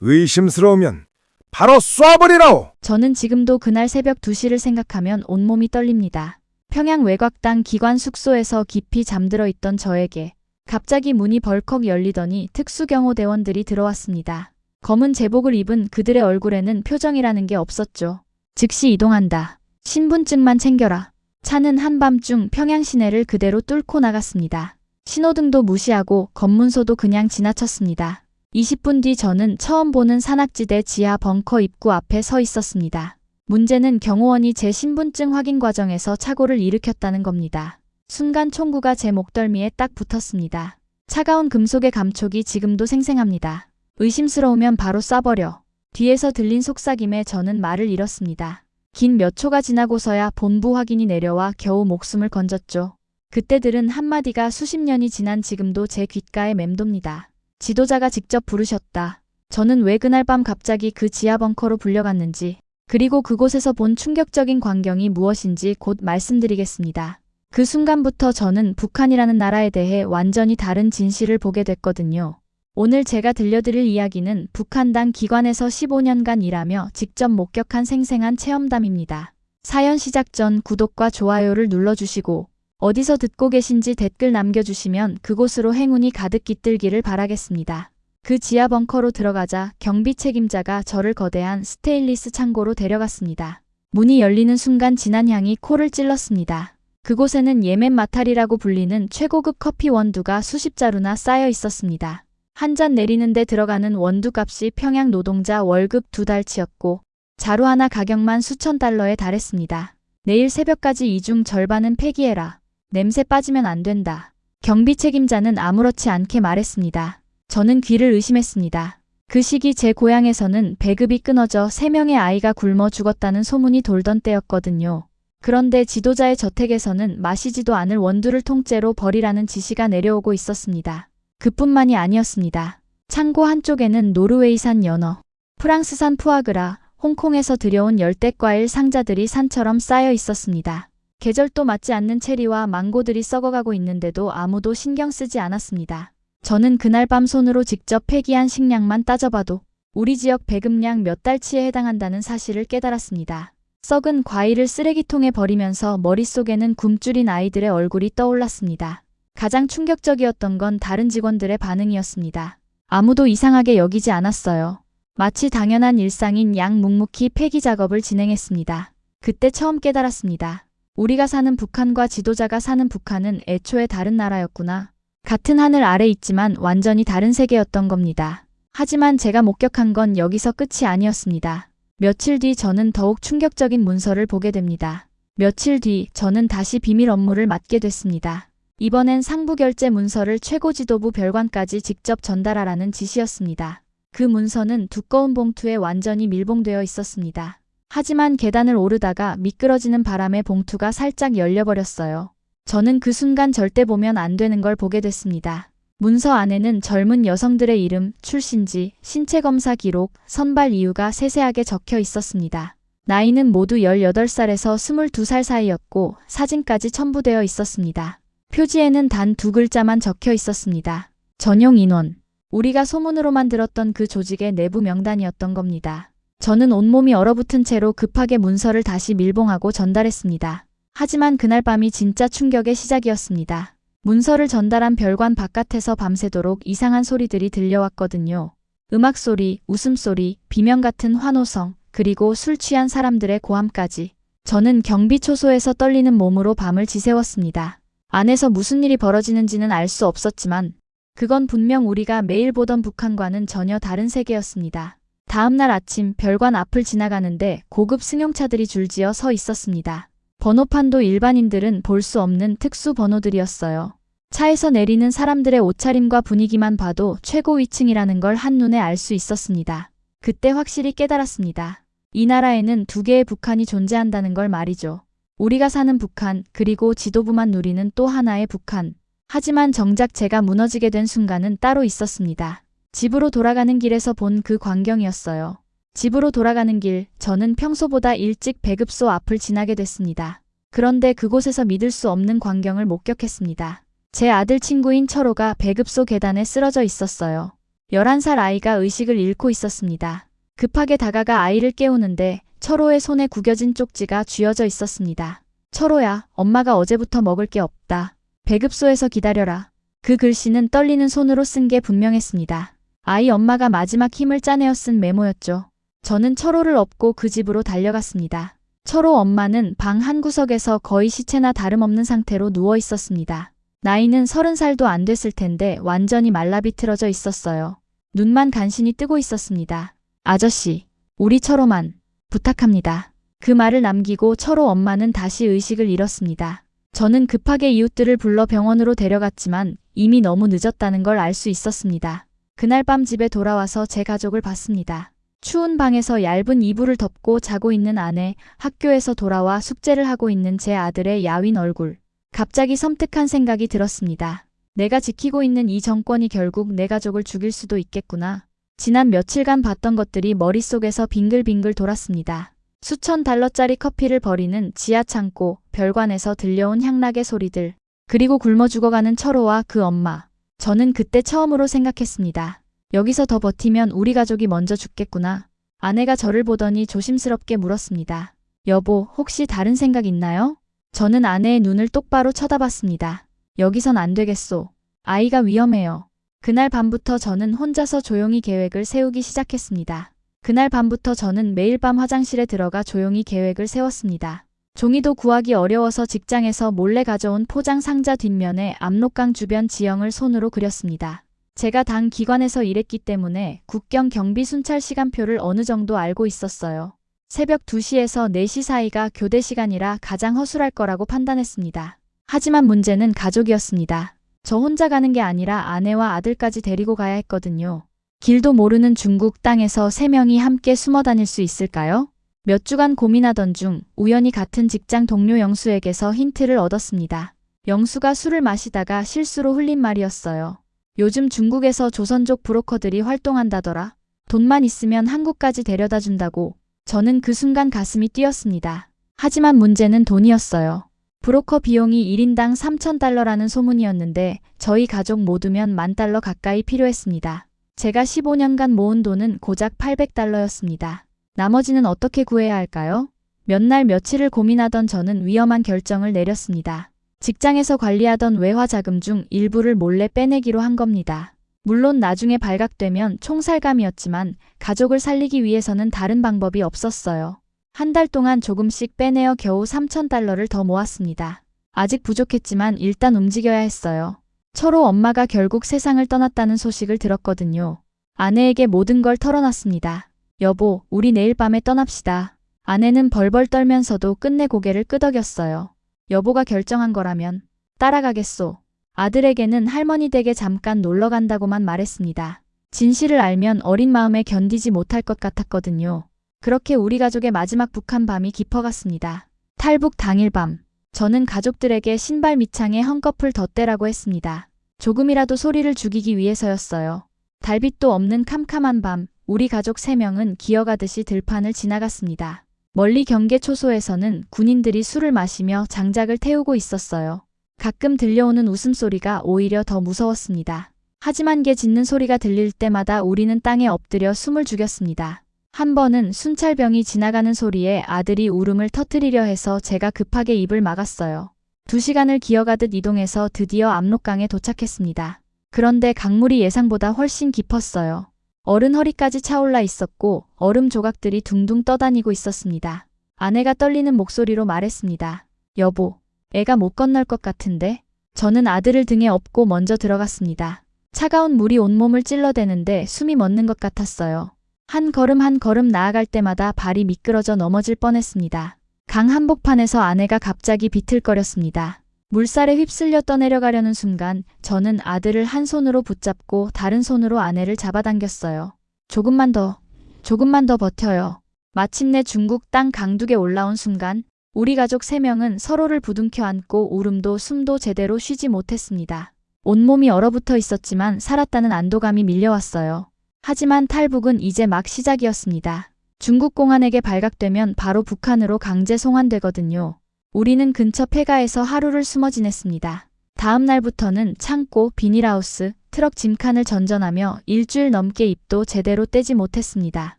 의심스러우면 바로 쏴버리라오! 저는 지금도 그날 새벽 2시를 생각하면 온몸이 떨립니다. 평양 외곽당 기관 숙소에서 깊이 잠들어 있던 저에게 갑자기 문이 벌컥 열리더니 특수경호대원들이 들어왔습니다. 검은 제복을 입은 그들의 얼굴에는 표정이라는 게 없었죠. 즉시 이동한다. 신분증만 챙겨라. 차는 한밤중 평양 시내를 그대로 뚫고 나갔습니다. 신호등도 무시하고 검문소도 그냥 지나쳤습니다. 20분 뒤 저는 처음 보는 산악지대 지하 벙커 입구 앞에 서 있었습니다. 문제는 경호원이 제 신분증 확인 과정에서 착오를 일으켰다는 겁니다. 순간 총구가 제 목덜미에 딱 붙었습니다. 차가운 금속의 감촉이 지금도 생생합니다. 의심스러우면 바로 쏴버려. 뒤에서 들린 속삭임에 저는 말을 잃었습니다. 긴 몇 초가 지나고서야 본부 확인이 내려와 겨우 목숨을 건졌죠. 그때 들은 한마디가 수십 년이 지난 지금도 제 귓가에 맴돕니다. 지도자가 직접 부르셨다. 저는 왜 그날 밤 갑자기 그 지하 벙커로 불려갔는지, 그리고 그곳에서 본 충격적인 광경이 무엇인지 곧 말씀드리겠습니다. 그 순간부터 저는 북한이라는 나라에 대해 완전히 다른 진실을 보게 됐거든요. 오늘 제가 들려드릴 이야기는 북한당 기관에서 15년간 일하며 직접 목격한 생생한 체험담입니다. 사연 시작 전 구독과 좋아요를 눌러주시고 어디서 듣고 계신지 댓글 남겨주시면 그곳으로 행운이 가득 깃들기를 바라겠습니다. 그 지하 벙커로 들어가자 경비 책임자가 저를 거대한 스테인리스 창고로 데려갔습니다. 문이 열리는 순간 진한 향이 코를 찔렀습니다. 그곳에는 예멘 마탈이라고 불리는 최고급 커피 원두가 수십 자루나 쌓여 있었습니다. 한 잔 내리는데 들어가는 원두 값이 평양 노동자 월급 두 달치였고 자루 하나 가격만 수천 달러에 달했습니다. 내일 새벽까지 이중 절반은 폐기해라. 냄새 빠지면 안 된다. 경비 책임자는 아무렇지 않게 말했습니다. 저는 귀를 의심했습니다. 그 시기 제 고향에서는 배급이 끊어져 세명의 아이가 굶어 죽었다는 소문이 돌던 때였거든요. 그런데 지도자의 저택에서는 마시지도 않을 원두를 통째로 버리라는 지시가 내려오고 있었습니다. 그뿐만이 아니었습니다. 창고 한쪽에는 노르웨이산 연어, 프랑스산 푸아그라, 홍콩에서 들여온 열대과일 상자들이 산처럼 쌓여 있었습니다. 계절도 맞지 않는 체리와 망고들이 썩어가고 있는데도 아무도 신경 쓰지 않았습니다. 저는 그날 밤 손으로 직접 폐기한 식량만 따져봐도 우리 지역 배급량 몇 달치에 해당한다는 사실을 깨달았습니다. 썩은 과일을 쓰레기통에 버리면서 머릿속에는 굶주린 아이들의 얼굴이 떠올랐습니다. 가장 충격적이었던 건 다른 직원들의 반응이었습니다. 아무도 이상하게 여기지 않았어요. 마치 당연한 일상인 양 묵묵히 폐기 작업을 진행했습니다. 그때 처음 깨달았습니다. 우리가 사는 북한과 지도자가 사는 북한은 애초에 다른 나라였구나. 같은 하늘 아래 있지만 완전히 다른 세계였던 겁니다. 하지만 제가 목격한 건 여기서 끝이 아니었습니다. 며칠 뒤 저는 더욱 충격적인 문서를 보게 됩니다. 며칠 뒤 저는 다시 비밀 업무를 맡게 됐습니다. 이번엔 상부 결제 문서를 최고 지도부 별관까지 직접 전달하라는 지시였습니다. 그 문서는 두꺼운 봉투에 완전히 밀봉되어 있었습니다. 하지만 계단을 오르다가 미끄러지는 바람에 봉투가 살짝 열려버렸어요. 저는 그 순간 절대 보면 안 되는 걸 보게 됐습니다. 문서 안에는 젊은 여성들의 이름, 출신지, 신체 검사 기록, 선발 이유가 세세하게 적혀 있었습니다. 나이는 모두 18살에서 22살 사이였고 사진까지 첨부되어 있었습니다. 표지에는 단 두 글자만 적혀 있었습니다. 전용 인원. 우리가 소문으로만 들었던 그 조직의 내부 명단이었던 겁니다. 저는 온몸이 얼어붙은 채로 급하게 문서를 다시 밀봉하고 전달했습니다. 하지만 그날 밤이 진짜 충격의 시작이었습니다. 문서를 전달한 별관 바깥에서 밤새도록 이상한 소리들이 들려왔거든요. 음악 소리, 웃음소리, 비명 같은 환호성, 그리고 술 취한 사람들의 고함까지. 저는 경비 초소에서 떨리는 몸으로 밤을 지새웠습니다. 안에서 무슨 일이 벌어지는지는 알 수 없었지만 그건 분명 우리가 매일 보던 북한과는 전혀 다른 세계였습니다. 다음날 아침 별관 앞을 지나가는데 고급 승용차들이 줄지어 서 있었습니다. 번호판도 일반인들은 볼 수 없는 특수 번호들이었어요. 차에서 내리는 사람들의 옷차림과 분위기만 봐도 최고 위층이라는 걸 한눈에 알 수 있었습니다. 그때 확실히 깨달았습니다. 이 나라에는 두 개의 북한이 존재한다는 걸 말이죠. 우리가 사는 북한, 그리고 지도부만 누리는 또 하나의 북한. 하지만 정작 제가 무너지게 된 순간은 따로 있었습니다. 집으로 돌아가는 길에서 본 그 광경이었어요. 집으로 돌아가는 길, 저는 평소보다 일찍 배급소 앞을 지나게 됐습니다. 그런데 그곳에서 믿을 수 없는 광경을 목격했습니다. 제 아들 친구인 철호가 배급소 계단에 쓰러져 있었어요. 11살 아이가 의식을 잃고 있었습니다. 급하게 다가가 아이를 깨우는데 철호의 손에 구겨진 쪽지가 쥐어져 있었습니다. 철호야, 엄마가 어제부터 먹을 게 없다. 배급소에서 기다려라. 그 글씨는 떨리는 손으로 쓴 게 분명했습니다. 아이 엄마가 마지막 힘을 짜내어 쓴 메모였죠. 저는 철호를 업고 그 집으로 달려갔습니다. 철호 엄마는 방 한 구석에서 거의 시체나 다름없는 상태로 누워 있었습니다. 나이는 서른 살도 안 됐을 텐데 완전히 말라 비틀어져 있었어요. 눈만 간신히 뜨고 있었습니다. 아저씨, 우리 철호만 부탁합니다. 그 말을 남기고 철호 엄마는 다시 의식을 잃었습니다. 저는 급하게 이웃들을 불러 병원으로 데려갔지만 이미 너무 늦었다는 걸 알 수 있었습니다. 그날 밤 집에 돌아와서 제 가족을 봤습니다. 추운 방에서 얇은 이불을 덮고 자고 있는 아내, 학교에서 돌아와 숙제를 하고 있는 제 아들의 야윈 얼굴. 갑자기 섬뜩한 생각이 들었습니다. 내가 지키고 있는 이 정권이 결국 내 가족을 죽일 수도 있겠구나. 지난 며칠간 봤던 것들이 머릿속에서 빙글빙글 돌았습니다. 수천 달러짜리 커피를 버리는 지하 창고, 별관에서 들려온 향락의 소리들, 그리고 굶어 죽어가는 철호와 그 엄마. 저는 그때 처음으로 생각했습니다. 여기서 더 버티면 우리 가족이 먼저 죽겠구나. 아내가 저를 보더니 조심스럽게 물었습니다. 여보, 혹시 다른 생각 있나요? 저는 아내의 눈을 똑바로 쳐다봤습니다. 여기선 안 되겠소. 아이가 위험해요. 그날 밤부터 저는 혼자서 조용히 계획을 세우기 시작했습니다. 그날 밤부터 저는 매일 밤 화장실에 들어가 조용히 계획을 세웠습니다. 종이도 구하기 어려워서 직장에서 몰래 가져온 포장 상자 뒷면에 압록강 주변 지형을 손으로 그렸습니다. 제가 당 기관에서 일했기 때문에 국경 경비 순찰 시간표를 어느 정도 알고 있었어요. 새벽 2시에서 4시 사이가 교대 시간이라 가장 허술할 거라고 판단했습니다. 하지만 문제는 가족이었습니다. 저 혼자 가는 게 아니라 아내와 아들까지 데리고 가야 했거든요. 길도 모르는 중국 땅에서 세 명이 함께 숨어 다닐 수 있을까요? 몇 주간 고민하던 중 우연히 같은 직장 동료 영수에게서 힌트를 얻었습니다. 영수가 술을 마시다가 실수로 흘린 말이었어요. 요즘 중국에서 조선족 브로커들이 활동한다더라. 돈만 있으면 한국까지 데려다 준다고. 저는 그 순간 가슴이 뛰었습니다. 하지만 문제는 돈이었어요. 브로커 비용이 1인당 3,000달러라는 소문이었는데 저희 가족 모두면 만 달러 가까이 필요했습니다. 제가 15년간 모은 돈은 고작 800달러였습니다. 나머지는 어떻게 구해야 할까요? 몇 날 며칠을 고민하던 저는 위험한 결정을 내렸습니다. 직장에서 관리하던 외화 자금 중 일부를 몰래 빼내기로 한 겁니다. 물론 나중에 발각되면 총살감이었지만 가족을 살리기 위해서는 다른 방법이 없었어요. 한 달 동안 조금씩 빼내어 겨우 3,000달러를 더 모았습니다. 아직 부족했지만 일단 움직여야 했어요. 철호 엄마가 결국 세상을 떠났다는 소식을 들었거든요. 아내에게 모든 걸 털어놨습니다. 여보, 우리 내일 밤에 떠납시다. 아내는 벌벌 떨면서도 끝내 고개를 끄덕였어요. 여보가 결정한 거라면 따라가겠소. 아들에게는 할머니 댁에 잠깐 놀러 간다고만 말했습니다. 진실을 알면 어린 마음에 견디지 못할 것 같았거든요. 그렇게 우리 가족의 마지막 북한 밤이 깊어갔습니다. 탈북 당일 밤, 저는 가족들에게 신발 밑창에 헝겊을 덧대라고 했습니다. 조금이라도 소리를 죽이기 위해서였어요. 달빛도 없는 캄캄한 밤, 우리 가족 3명은 기어가듯이 들판을 지나갔습니다. 멀리 경계 초소에서는 군인들이 술을 마시며 장작을 태우고 있었어요. 가끔 들려오는 웃음소리가 오히려 더 무서웠습니다. 하지만 개 짖는 소리가 들릴 때마다 우리는 땅에 엎드려 숨을 죽였습니다. 한 번은 순찰병이 지나가는 소리에 아들이 울음을 터뜨리려 해서 제가 급하게 입을 막았어요. 두 시간을 기어가듯 이동해서 드디어 압록강에 도착했습니다. 그런데 강물이 예상보다 훨씬 깊었어요. 어른 허리까지 차올라 있었고 얼음 조각들이 둥둥 떠다니고 있었습니다. 아내가 떨리는 목소리로 말했습니다. 여보, 애가 못 건널 것 같은데? 저는 아들을 등에 업고 먼저 들어갔습니다. 차가운 물이 온몸을 찔러대는데 숨이 멎는 것 같았어요. 한 걸음 한 걸음 나아갈 때마다 발이 미끄러져 넘어질 뻔했습니다. 강 한복판에서 아내가 갑자기 비틀거렸습니다. 물살에 휩쓸려 떠내려가려는 순간 저는 아들을 한 손으로 붙잡고 다른 손으로 아내를 잡아당겼어요. 조금만 더, 조금만 더 버텨요. 마침내 중국 땅 강둑에 올라온 순간 우리 가족 세명은 서로를 부둥켜 안고 울음도 숨도 제대로 쉬지 못했습니다. 온몸이 얼어붙어 있었지만 살았다는 안도감이 밀려왔어요. 하지만 탈북은 이제 막 시작이었습니다. 중국 공안에게 발각되면 바로 북한으로 강제 송환되거든요. 우리는 근처 폐가에서 하루를 숨어 지냈습니다. 다음 날부터는 창고, 비닐하우스, 트럭 짐칸을 전전하며 일주일 넘게 입도 제대로 떼지 못했습니다.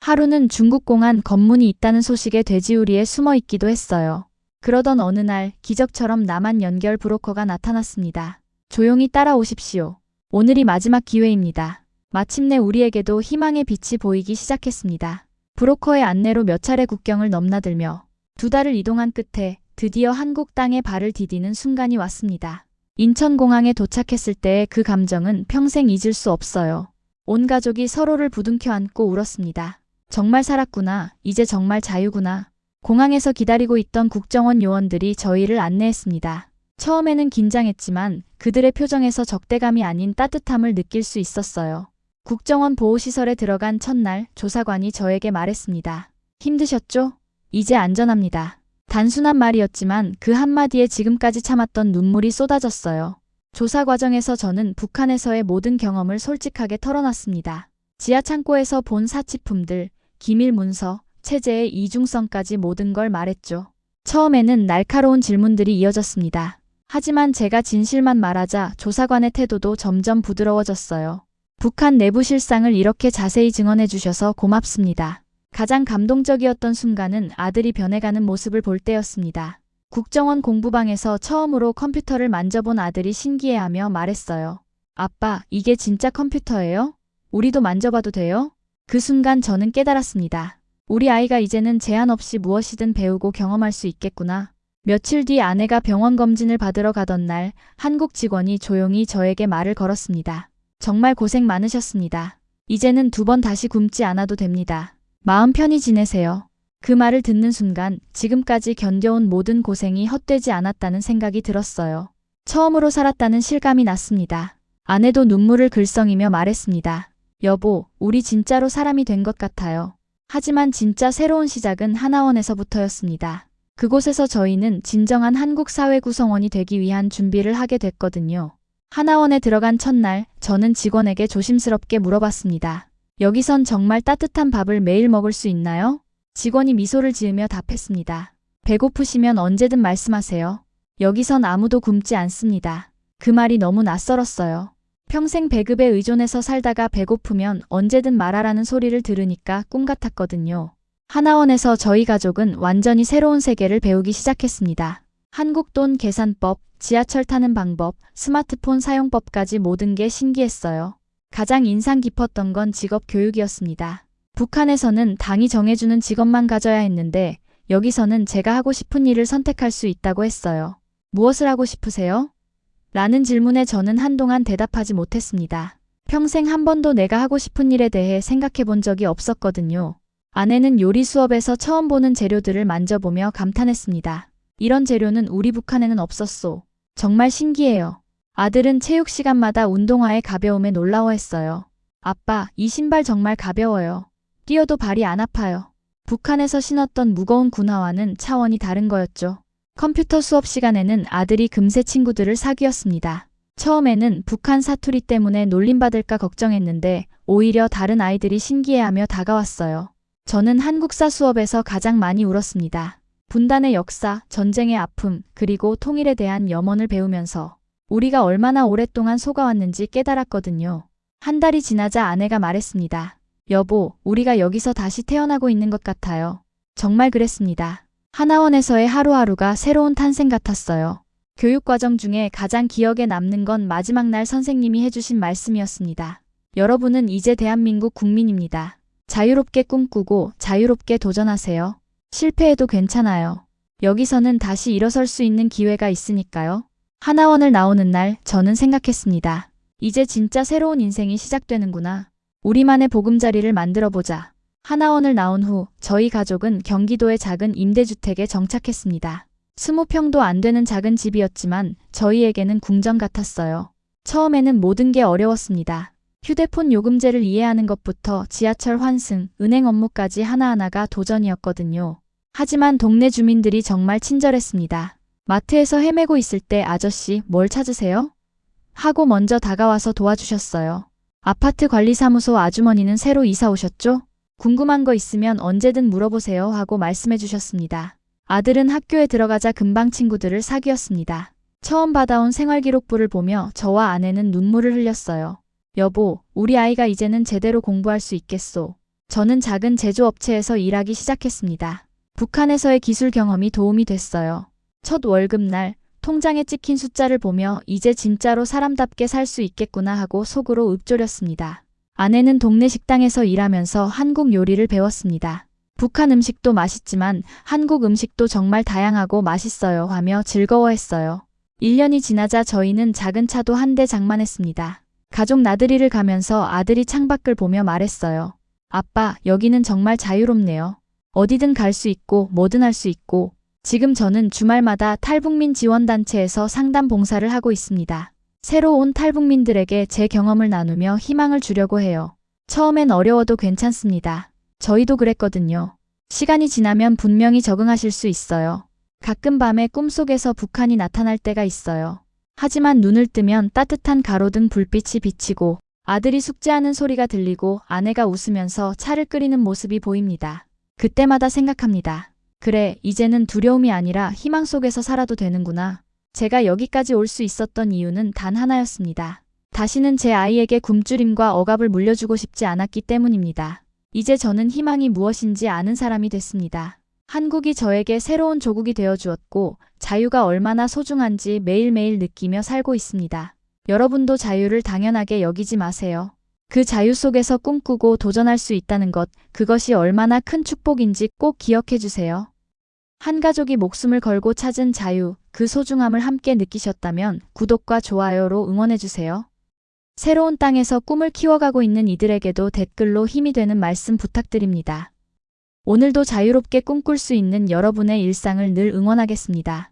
하루는 중국 공안 검문이 있다는 소식에 돼지우리에 숨어 있기도 했어요. 그러던 어느 날 기적처럼 남한 연결 브로커가 나타났습니다. 조용히 따라오십시오. 오늘이 마지막 기회입니다. 마침내 우리에게도 희망의 빛이 보이기 시작했습니다. 브로커의 안내로 몇 차례 국경을 넘나들며 두 달을 이동한 끝에 드디어 한국 땅에 발을 디디는 순간이 왔습니다. 인천공항에 도착했을 때의 그 감정은 평생 잊을 수 없어요. 온 가족이 서로를 부둥켜 안고 울었습니다. 정말 살았구나. 이제 정말 자유구나. 공항에서 기다리고 있던 국정원 요원들이 저희를 안내했습니다. 처음에는 긴장했지만 그들의 표정에서 적대감이 아닌 따뜻함을 느낄 수 있었어요. 국정원 보호시설에 들어간 첫날 조사관이 저에게 말했습니다. 힘드셨죠? 이제 안전합니다. 단순한 말이었지만 그 한마디에 지금까지 참았던 눈물이 쏟아졌어요. 조사 과정에서 저는 북한에서의 모든 경험을 솔직하게 털어놨습니다. 지하 창고에서 본 사치품들, 기밀 문서, 체제의 이중성까지 모든 걸 말했죠. 처음에는 날카로운 질문들이 이어졌습니다. 하지만 제가 진실만 말하자 조사관의 태도도 점점 부드러워졌어요. 북한 내부 실상을 이렇게 자세히 증언해 주셔서 고맙습니다. 가장 감동적이었던 순간은 아들이 변해가는 모습을 볼 때였습니다. 국정원 공부방에서 처음으로 컴퓨터를 만져본 아들이 신기해하며 말했어요. 아빠, 이게 진짜 컴퓨터예요? 우리도 만져봐도 돼요? 그 순간 저는 깨달았습니다. 우리 아이가 이제는 제한 없이 무엇이든 배우고 경험할 수 있겠구나. 며칠 뒤 아내가 병원 검진을 받으러 가던 날 한국 직원이 조용히 저에게 말을 걸었습니다. 정말 고생 많으셨습니다. 이제는 두 번 다시 굶지 않아도 됩니다. 마음 편히 지내세요. 그 말을 듣는 순간 지금까지 견뎌온 모든 고생이 헛되지 않았다는 생각이 들었어요. 처음으로 살았다는 실감이 났습니다. 아내도 눈물을 글썽이며 말했습니다. 여보, 우리 진짜로 사람이 된 것 같아요. 하지만 진짜 새로운 시작은 하나원에서부터였습니다. 그곳에서 저희는 진정한 한국 사회 구성원이 되기 위한 준비를 하게 됐거든요. 하나원에 들어간 첫날 저는 직원에게 조심스럽게 물어봤습니다. 여기선 정말 따뜻한 밥을 매일 먹을 수 있나요? 직원이 미소를 지으며 답했습니다. 배고프시면 언제든 말씀하세요. 여기선 아무도 굶지 않습니다. 그 말이 너무 낯설었어요. 평생 배급에 의존해서 살다가 배고프면 언제든 말하라는 소리를 들으니까 꿈 같았거든요. 하나원에서 저희 가족은 완전히 새로운 세계를 배우기 시작했습니다. 한국 돈 계산법, 지하철 타는 방법, 스마트폰 사용법까지 모든 게 신기했어요. 가장 인상 깊었던 건 직업 교육이었습니다. 북한에서는 당이 정해주는 직업만 가져야 했는데 여기서는 제가 하고 싶은 일을 선택할 수 있다고 했어요. 무엇을 하고 싶으세요? 라는 질문에 저는 한동안 대답하지 못했습니다. 평생 한 번도 내가 하고 싶은 일에 대해 생각해 본 적이 없었거든요. 아내는 요리 수업에서 처음 보는 재료들을 만져보며 감탄했습니다. 이런 재료는 우리 북한에는 없었소. 정말 신기해요. 아들은 체육 시간마다 운동화의 가벼움에 놀라워했어요. 아빠, 이 신발 정말 가벼워요. 뛰어도 발이 안 아파요. 북한에서 신었던 무거운 군화와는 차원이 다른 거였죠. 컴퓨터 수업 시간에는 아들이 금세 친구들을 사귀었습니다. 처음에는 북한 사투리 때문에 놀림받을까 걱정했는데 오히려 다른 아이들이 신기해하며 다가왔어요. 저는 한국사 수업에서 가장 많이 울었습니다. 분단의 역사, 전쟁의 아픔, 그리고 통일에 대한 염원을 배우면서 우리가 얼마나 오랫동안 속아왔는지 깨달았거든요. 한 달이 지나자 아내가 말했습니다. 여보, 우리가 여기서 다시 태어나고 있는 것 같아요. 정말 그랬습니다. 하나원에서의 하루하루가 새로운 탄생 같았어요. 교육과정 중에 가장 기억에 남는 건 마지막 날 선생님이 해주신 말씀이었습니다. 여러분은 이제 대한민국 국민입니다. 자유롭게 꿈꾸고 자유롭게 도전하세요. 실패해도 괜찮아요. 여기서는 다시 일어설 수 있는 기회가 있으니까요. 하나원을 나오는 날 저는 생각했습니다. 이제 진짜 새로운 인생이 시작되는구나. 우리만의 보금자리를 만들어보자. 하나원을 나온 후 저희 가족은 경기도의 작은 임대주택에 정착했습니다. 스무 평도 안 되는 작은 집이었지만 저희에게는 궁전 같았어요. 처음에는 모든 게 어려웠습니다. 휴대폰 요금제를 이해하는 것부터 지하철 환승, 은행 업무까지 하나하나가 도전이었거든요. 하지만 동네 주민들이 정말 친절했습니다. 마트에서 헤매고 있을 때 아저씨 뭘 찾으세요? 하고 먼저 다가와서 도와주셨어요. 아파트 관리사무소 아주머니는 새로 이사 오셨죠? 궁금한 거 있으면 언제든 물어보세요 하고 말씀해 주셨습니다. 아들은 학교에 들어가자 금방 친구들을 사귀었습니다. 처음 받아온 생활기록부를 보며 저와 아내는 눈물을 흘렸어요. 여보, 우리 아이가 이제는 제대로 공부할 수 있겠소. 저는 작은 제조업체에서 일하기 시작했습니다. 북한에서의 기술 경험이 도움이 됐어요. 첫 월급날 통장에 찍힌 숫자를 보며 이제 진짜로 사람답게 살 수 있겠구나 하고 속으로 읊조렸습니다. 아내는 동네 식당에서 일하면서 한국 요리를 배웠습니다. 북한 음식도 맛있지만 한국 음식도 정말 다양하고 맛있어요 하며 즐거워했어요. 1년이 지나자 저희는 작은 차도 한 대 장만했습니다. 가족 나들이를 가면서 아들이 창밖을 보며 말했어요. 아빠, 여기는 정말 자유롭네요. 어디든 갈 수 있고 뭐든 할 수 있고 지금 저는 주말마다 탈북민 지원단체에서 상담 봉사를 하고 있습니다. 새로 온 탈북민들에게 제 경험을 나누며 희망을 주려고 해요. 처음엔 어려워도 괜찮습니다. 저희도 그랬거든요. 시간이 지나면 분명히 적응하실 수 있어요. 가끔 밤에 꿈속에서 북한이 나타날 때가 있어요. 하지만 눈을 뜨면 따뜻한 가로등 불빛이 비치고 아들이 숙제하는 소리가 들리고 아내가 웃으면서 차를 끓이는 모습이 보입니다. 그때마다 생각합니다. 그래, 이제는 두려움이 아니라 희망 속에서 살아도 되는구나. 제가 여기까지 올 수 있었던 이유는 단 하나였습니다. 다시는 제 아이에게 굶주림과 억압을 물려주고 싶지 않았기 때문입니다. 이제 저는 희망이 무엇인지 아는 사람이 됐습니다. 한국이 저에게 새로운 조국이 되어 주었고 자유가 얼마나 소중한지 매일매일 느끼며 살고 있습니다. 여러분도 자유를 당연하게 여기지 마세요. 그 자유 속에서 꿈꾸고 도전할 수 있다는 것, 그것이 얼마나 큰 축복인지 꼭 기억해 주세요. 한 가족이 목숨을 걸고 찾은 자유, 그 소중함을 함께 느끼셨다면 구독과 좋아요로 응원해 주세요. 새로운 땅에서 꿈을 키워가고 있는 이들에게도 댓글로 힘이 되는 말씀 부탁드립니다. 오늘도 자유롭게 꿈꿀 수 있는 여러분의 일상을 늘 응원하겠습니다.